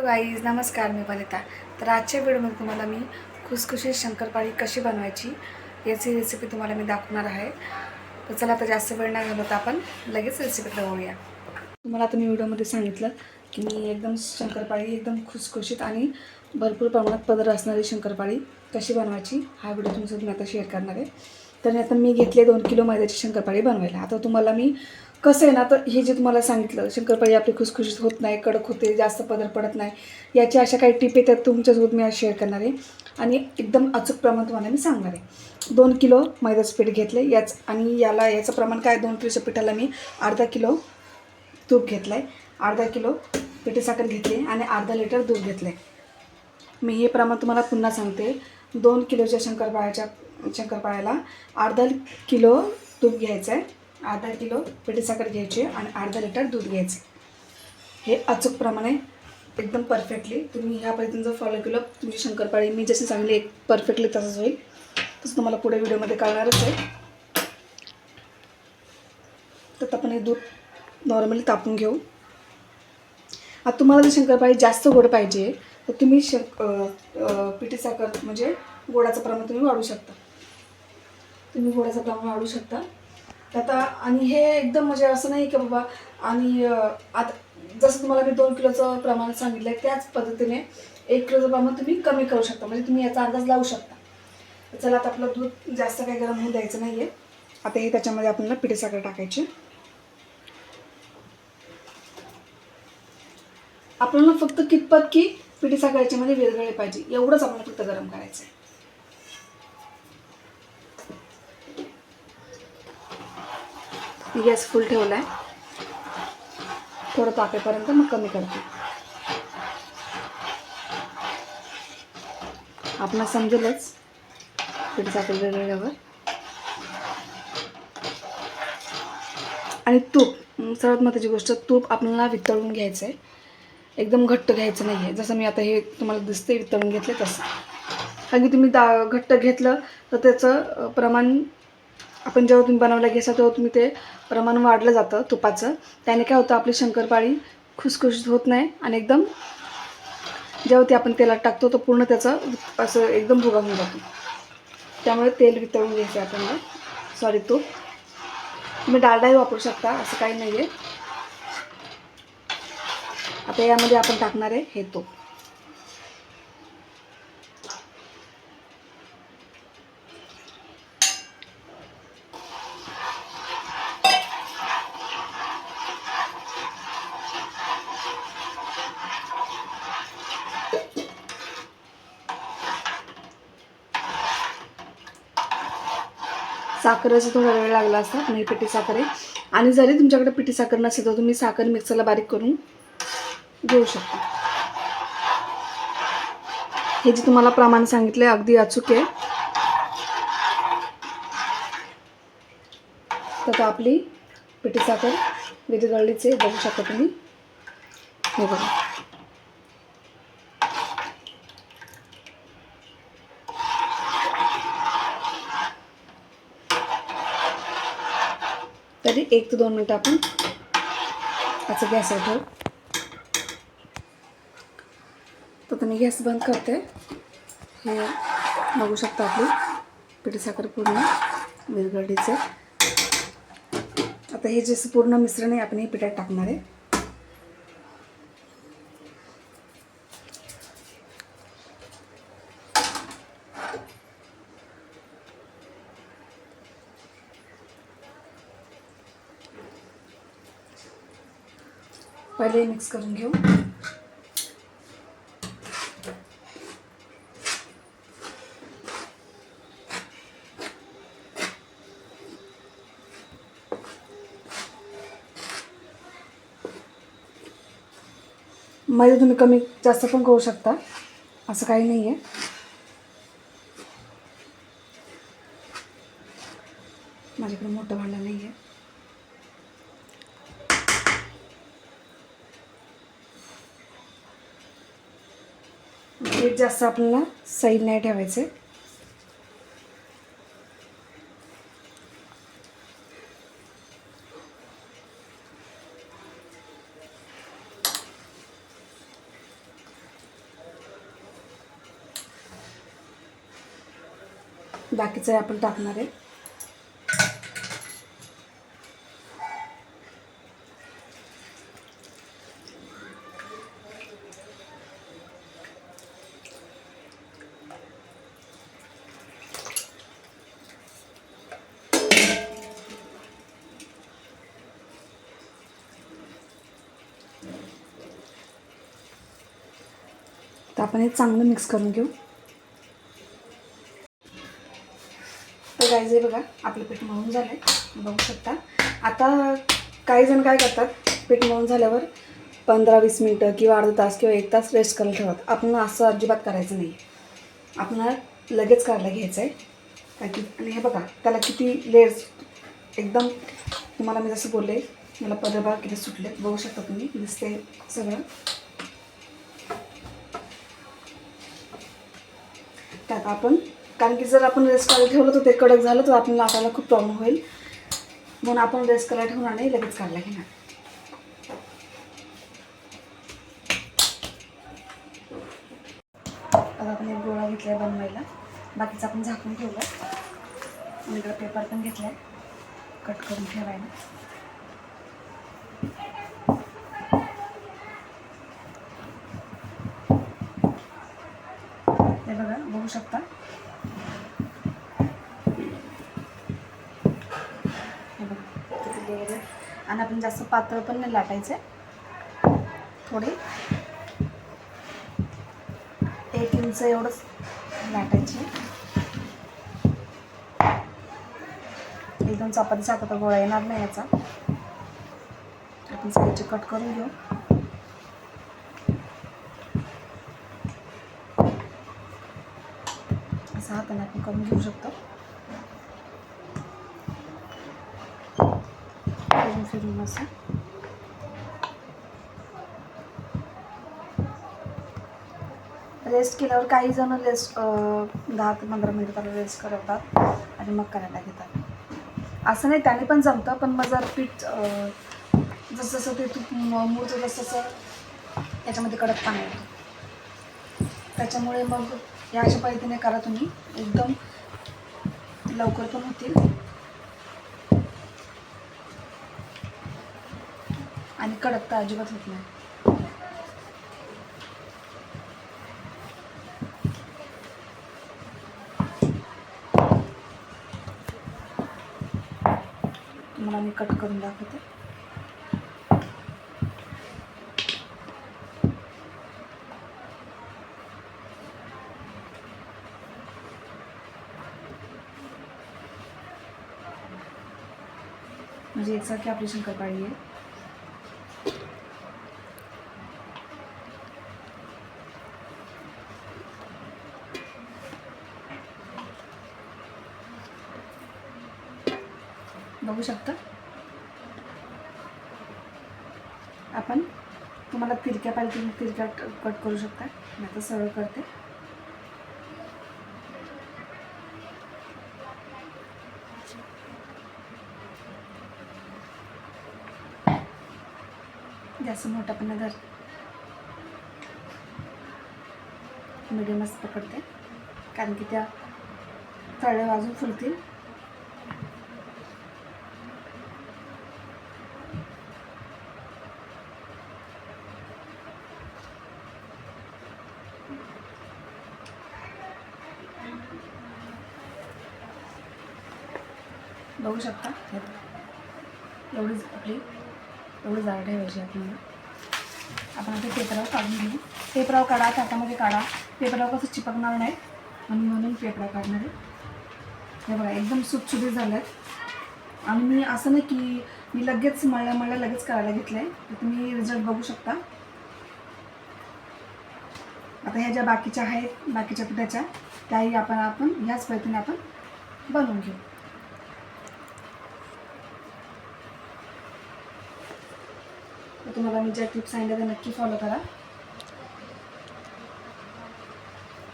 Hello guys नमस्कार मी वनिता तर आजच्या व्हिडिओमध्ये तुम्हाला मी खुसखुशीत शंकरपाळी कशी बनवायची याची रेसिपी तुम्हाला मी दाखवणार आहे. तर चला आता जास्त वेळ नाही घालवता आपण. लगेच रेसिपीकडे वळूया. तुम्हाला आता मी व्हिडिओमध्ये सांगितलं की मी एकदम शंकरपाळी एकदम खुसखुशीत आणि भरपूर प्रमाणात पदर असणारी शंकरपाळी कशी बनवायची हा व्हिडिओ तुमच्यासोबत मी आता शेअर करणार आहे. तर आता मी घेतले दोन किलो मैद्याची शंकरपाळी बनवायला. आता तुम्हाला मी कसं आहे ना तर हे जे तुम्हाला सांगितलं शंकरपाळी आपली खुसखुशीत होत नाही कडक होते जास्त पदर पडत नाही याची अशा काही टिप आहे त्यात तुमच्यासोबत मी आज शेअर करणार आहे. आणि एकदम अचूक प्रमाण तुम्हाला मी सांगणार आहे. दोन किलो मैद्याचं पीठ घेतलं याच आणि याला याचं प्रमाण काय दोन किलोच्या पिठाला मी अर्धा किलो तूप घेतलं आहे अर्धा किलो पिठी साखर घेतली आणि अर्धा लिटर दूध घेतलं आहे मी हे प्रमाण तुम्हाला पुन्हा सांगते. दोन किलोच्या शंकरपाळ्याच्या शंकरपाळ्याला अर्धा किलो तूप घ्यायचं आहे अर्धा किलो पिठी साखर घ्यायची आणि अर्धा लिटर दूध घ्यायचं. हे अचूक प्रमाणे एकदम परफेक्टली तुम्ही ह्या पद्धतीनं जर फॉलो केलं तुमची शंकरपाळी मी जशी सांगली एक परफेक्टली तसंच होईल. तसं तुम्हाला पुढे व्हिडिओमध्ये कळणारच आहे. तर आपण हे दूध नॉर्मली तापून घेऊ. आता तुम्हाला जर शंकरपाळी जास्त गोड पाहिजे तर तुम्ही शंक पिठी साखर म्हणजे गोडाचं प्रमाण तुम्ही वाढवू शकता. तुम्ही गोडाचं प्रमाण वाढवू शकता. आता आणि हे एकदम म्हणजे असं नाही की बाबा आणि आता जसं तुम्हाला मी दोन किलोचं प्रमाण सांगितलं आहे त्याच पद्धतीने एक किलोचं प्रमाण तुम्ही कमी करू शकता. म्हणजे तुम्ही याचा अंदाज लावू शकता. चला आता आपलं दूध जास्त काही गरम होऊ द्यायचं नाही आहे आता हे त्याच्यामध्ये आपल्याला पिठी साखर टाकायची. आपल्याला फक्त कितपत की पिठी साखर याच्यामध्ये पाहिजे. एवढंच आपल्याला फक्त गरम करायचं आहे गॅस फुल ठेवला आहे. थोडं तापेपर्यंत मग कमी करते. आपण समजेलच. पिठी साखर विरघळल्यावर आणि तूप सर्वात महत्त्वाची गोष्ट तूप आपल्याला वितळून घ्यायचं आहे. एकदम घट्ट घ्यायचं नाही आहे जसं मी आता हे तुम्हाला दिसते वितळून घेतले तसं. कारण की तुम्ही दा घट्ट घेतलं तर त्याचं प्रमाण आपण जेव्हा तुम्ही बनवायला घेसा तेव्हा तुम्ही ते प्रमाण वाढलं जातं तुपाचं. त्याने काय होतं आपली शंकरपाळी खुसखुशीत होत नाही आणि एकदम जेव्हा ते आपण तेलात टाकतो तर पूर्ण त्याचं असं एकदम भुगा होऊन जातो. त्यामुळे तेल वितळून घ्यायचं आहे आपल्याला. सॉरी तूप. तुम्ही डालडाही वापरू शकता असं काही नाही आहे आता यामध्ये आपण टाकणार आहे हे तूप. साखरेचा थोडा वेळ लागला असता नाही पिठी साखर. आहे आणि जरी तुमच्याकडे पिठी साखर नसेल तर तुम्ही साखर मिक्सरला बारीक करून घेऊ शकता. हे जे तुम्हाला प्रमाण सांगितले अगदी अचूक आहे. तर आपली पिठी साखर विरघळलीच बघू शकता तुम्ही. हे बघा. तरी एक ते दोन मिनटं आपण असं गॅसवर ठेवू. तर आता मी गॅस बंद करते. हे बघू शकता आपली पिठी साखर पूर्ण विरगडीचे आता हे जे पूर्ण मिश्रण आहे आपण हे पिठात टाकणार आहे. पहिले मिक्स करून घेऊ मध्ये तुम्ही कमी जास्त पण करू शकता असं काही नाही आहे माझ्याकडे मोठं भांडं नाही आहे ते जास्त आपल्याला सैल नाही ठेवायचे. बाकीचं आपण टाकणार आहे. तर आपण हे चांगलं मिक्स करून घेऊ. तर गाईज हे बघा आपलं पीठ मळून झालं आहे बघू शकता. आता काही जण काय करतात पीठ मळून झाल्यावर पंधरा वीस मिनटं किंवा अर्धा तास किंवा एक तास रेस्ट करायला ठेवतात. आपण असं अजिबात करायचं नाही. आपण लगेच करायला घ्यायचं आहे काय की आणि हे बघा त्याला किती लेअर्स एकदम तुम्हाला मी जसं बोलले मला पदरभाग किती सुटले बघू शकता तुम्ही दिसते सगळं. टाका आपण. कारण की जर आपण रेस्ट करायला ठेवलं तर ते कडक झालं तर आपल्याला लाटायला खूप प्रॉब्लेम होईल. म्हणून आपण रेस्ट करायला ठेवणार नाही लगेच काढला घेणार. आता आपण एक गोळा घेतलाय बनवायला. बाकीचं आपण झाकून ठेवलं आणि इकडं पेपर पण घेतलाय. कट करून ठेवायला हे बघा बघू शकता हे बघा किती layer आहे. आणि आपण जास्त पातळ पण नाही लाटायचं. थोडे. एक इंच एवढंच लाटायचे. एकदम चपाती साखर गोळा येणार नाही याचा. आपण साईडचे कट करून घेऊ. असं हाताने आपण करून घेऊ शकतो. फिरून असं? रेस्ट केल्यावर काही जण रेस्ट दहा ते पंधरा मिनिट त्याला रेस्ट करवतात आणि मग करायला घेतात. असं नाही त्याने पण जमतं पण मग जर पीठ जसं जसं ते तूप मूळचं तसं तसं याच्यामध्ये कडक पाणी येतं. त्याच्यामुळे मग या अशा पद्धतीने करा तुम्ही. एकदम लवकर पण होतील. आणि कडक तर अजिबात होत नाही. तुम्हाला मी कट करून दाखवते. म्हणजे एकसारखी आपली शंकरपाळी आहे. बघू शकता. आपण तुम्हाला तिरक्या पाहिजे तुम्ही तिरक्या कट करू शकता. मी आता सरळ करते. जास्त मोठा पण धर. मिडियमच पकडते. कारण की त्या तळे वाजून फुलतील. बघू शकता. एवढीच आपली एवढी जाड ठेवायची आपल्याला आपण आता पेपरावर काढून घेऊ. पेपरावर काढा ताटामध्ये काढा. पेपरावर कसं चिपकणार नाही आणि म्हणून पेपरावर काढणार आहे. हे बघा एकदम सुटसुटीत झालं आहे आणि मी असं नाही की मी लगेच मळल्या मळल्या लगेच करायला घेतलं आहे तर तुम्ही रिझल्ट बघू शकता. आता ह्या ज्या बाकीच्या आहेत बाकीच्या पिठाच्या त्याही आपण आपण ह्याच पद्धतीने आपण बनवून घेऊ. तुम्हाला मी ज्या टिप्स सांगितल्या त्या नक्की फॉलो करा.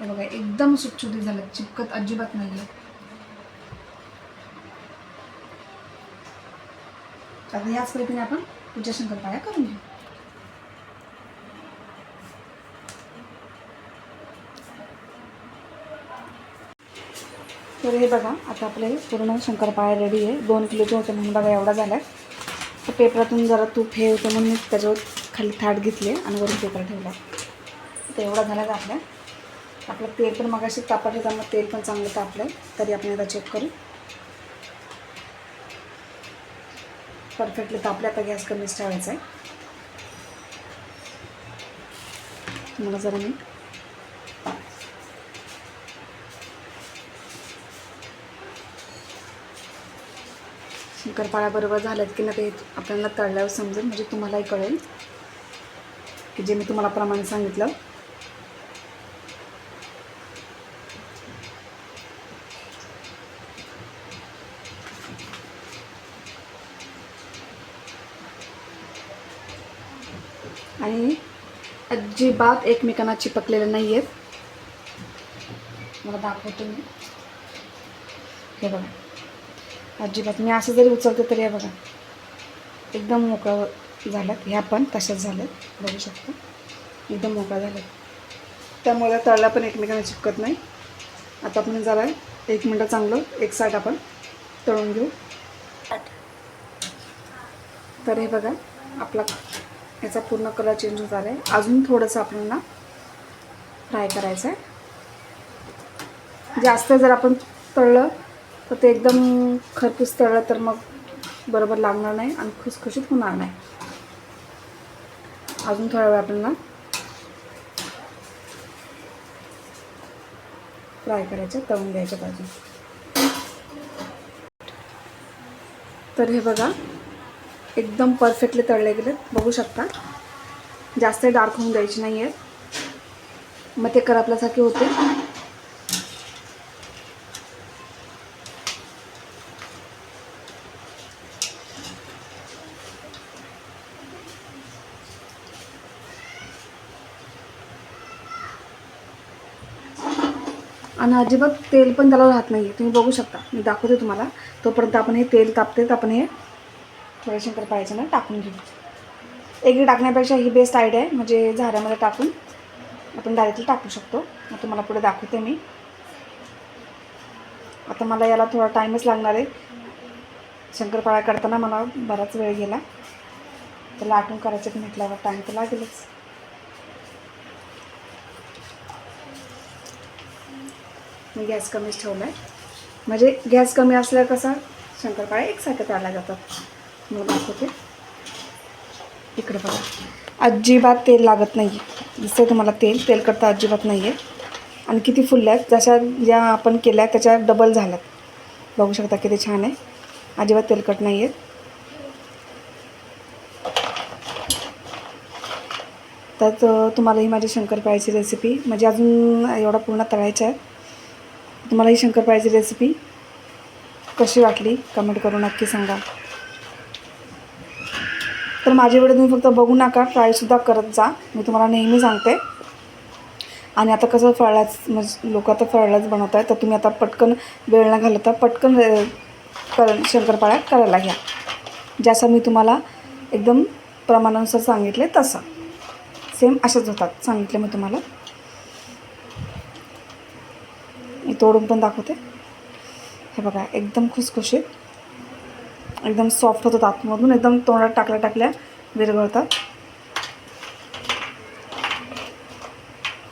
हे बघा एकदम सुटसुटीत झालं. चिपकत अजिबात नाही आहे आता याच पद्धतीने आपण पूजा शंकर पाया करून घेऊ. तर हे बघा आता आपले पूर्ण शंकरपाळ्या रेडी आहे. दोन किलोचे होते म्हणून बघा एवढा झाला आहे पेपरातून जरा तूप हे होतं म्हणून मी त्याच्यावर खाली थाट घेतली आणि वरून पेपर ठेवला तर एवढा झाला का आपल्या आपलं तेल पण मगाशी तापत होता मग तेल पण चांगलं तापलं आहे तरी आपण एकदा चेक करू. परफेक्टली तापले आता गॅस कमीच ठेवायचा आहे. तुम्हाला जरा मी शंकरपाळ्या बरोबर झाल्यात की नाही ते आपल्याला तळल्यावर समजेल म्हणजे तुम्हालाही कळेल. की जे मी तुम्हाला प्रमाण सांगितलं. आणि अजिबात एकमेकांना चिपकलेले नाही आहेत मला दाखवतो मी. हे बघा. अजिबात. मी असं जरी उचलते तरी हे बघा. एकदम मोकळं झाल्यात ह्या पण तशाच झाल्यात. बघू शकता. एकदम मोकळा झाल्यात त्यामुळे तळला पण एकमेकांना चिपकत नाही. आता आपण जरा एक मिनटं चांगलं एक साईड आपण तळून घेऊ. तर हे बघा आपला याचा पूर्ण कलर चेंज होत आला आहे अजून थोडंसं आपल्याला फ्राय करायचं आहे जास्त जर आपण तळलं तर ते एकदम खरपूस तळलं तर मग बरोबर लागणार नाही आणि खुसखुशीत होणार नाही. अजून थोडा वेळ आपल्याला फ्राय करायचं तळून घ्यायच्या बाजू तर हे बघा एकदम परफेक्टली तळले गेले. बघू शकता जास्त डार्क होऊन द्यायची नाही आहेत मग ते करपल्यासारखे होते. आणि अजिबात तेल पण त्याला राहत नाही तुम्ही बघू शकता. मी दाखवते तुम्हाला. तोपर्यंत आपण हे तेल तापते तर आपण हे थोडे शंकरपाळ्याचं ना टाकून घेऊ. एगी टाकण्यापेक्षा ही बेस्ट आयडिया आहे. म्हणजे झाऱ्यामध्ये टाकून आपण डायरेक्टली टाकू शकतो. मग तुम्हाला पुढे दाखवते मी. आता मला याला थोडा टाईमच लागणार आहे. शंकरपाळ्या करताना मला बराच वेळ गेला. तर लाटून करायचं म्हटल्यावर टाईम तर लागेलच. मी गॅस कमीच ठेवला आहे म्हणजे गॅस कमी असल्यावर कसा? शंकरपाळ्या एकसारख्या तळल्या जातात. मग दाखवते. इकडे बघा. अजिबात तेल लागत नाही आहे दिसतंय तुम्हाला तेल तेल करता अजिबात नाही आहे आणि किती फुलल्या आहेत. जशा ज्या आपण केल्या त्याच्या डबल झाल्यात. बघू शकता किती छान आहे. अजिबात तेलकट नाही आहेत त्यात तुम्हाला ही माझी शंकरपाळ्याची रेसिपी म्हणजे अजून एवढा पूर्ण तळायचा आहे. तुम्हाला ही शंकरपाळ्याची रेसिपी कशी वाटली? कमेंट करून नक्की सांगा. तर माझे व्हिडिओ तुम्ही फक्त बघू नका ट्रायसुद्धा करत जा. मी तुम्हाला नेहमी सांगते. आणि आता कसं फळाच म्हणजे लोक आता फळाच बनवत आहेत तर तुम्ही आता पटकन वेळ न घालता पटकन कर शंकरपाळ्या करायला घ्या. ज्याचं मी तुम्हाला एकदम प्रमाणानुसार सांगितले तसं. सेम असेच होतात सांगितले मी तुम्हाला मी तोडून पण दाखवते. हे बघा एकदम खुसखुशीत. एकदम सॉफ्ट होतात आतमधून एकदम तोंडात टाकल्या टाकल्या विरघळतात.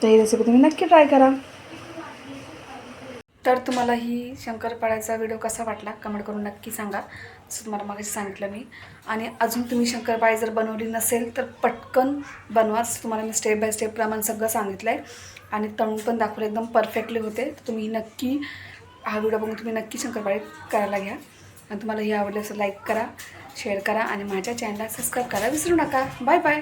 तर ही रेसिपी तुम्ही नक्की ट्राय करा. तर तुम्हाला ही शंकरपाळ्याचा व्हिडिओ कसा वाटला कमेंट करून नक्की सांगा. जसं तुम्हाला मागाशी सांगितलं मी. आणि अजून तुम्ही शंकरपाळी जर बनवली नसेल तर पटकन बनवा. तुम्हाला मी स्टेप बाय स्टेप प्रमाण सगळं सांगितलं आहे आणि तळून पण दाखवलं एकदम परफेक्टली होते. तर तुम्ही नक्की हा व्हिडिओ बघून तुम्ही नक्की शंकरपाळी करायला घ्या. आणि तुम्हाला ही आवडली असं लाईक करा शेअर करा आणि माझ्या चॅनलला सबस्क्राईब करा विसरू नका. Bye bye